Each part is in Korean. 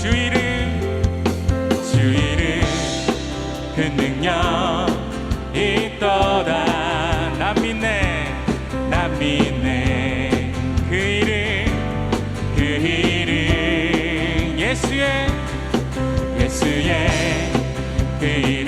주 이름 주 이름 그 능력 있도다. 난 믿네 난 믿네. 그 이름 그 이름 예수의 예수의 그 이름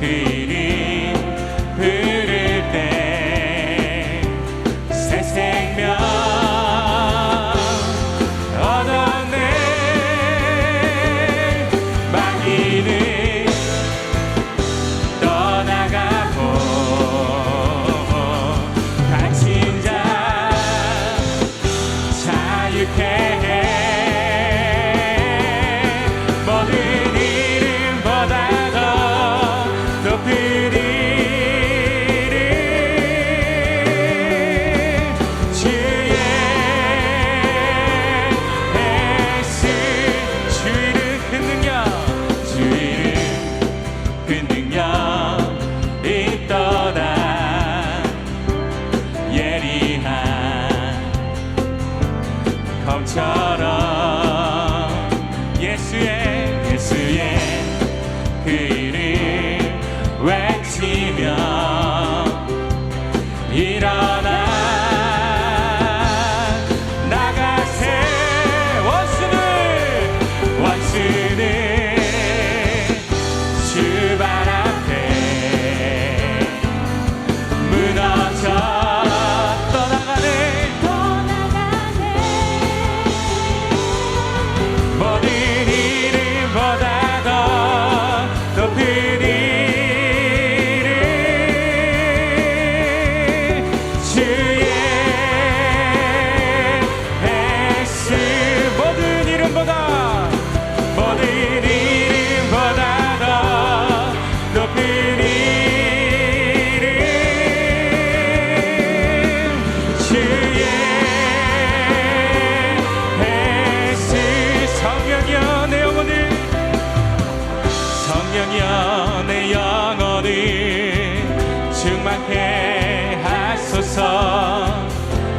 que shot.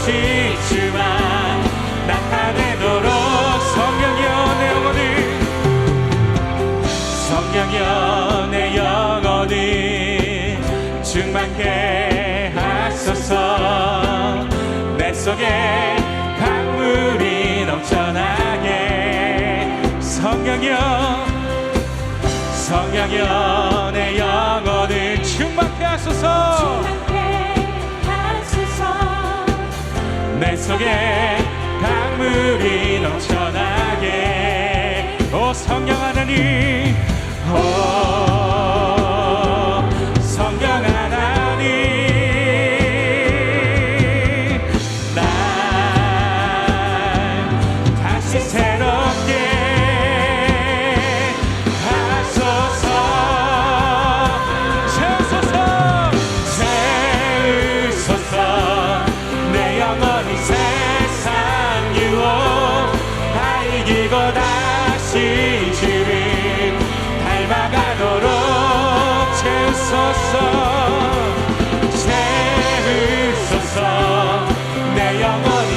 오시지만 나타내도록 성령여 내 영혼을 충만케 하소서. 내 속에 강물이 넘쳐나게. 성령여 성령여 내 영혼을 충만케 하소서. 말 속에 강물이 넘쳐나게. 오 성령 하나님 이고 다시 주를 닮아가도록 채우소서. 채우소서. 내 영혼이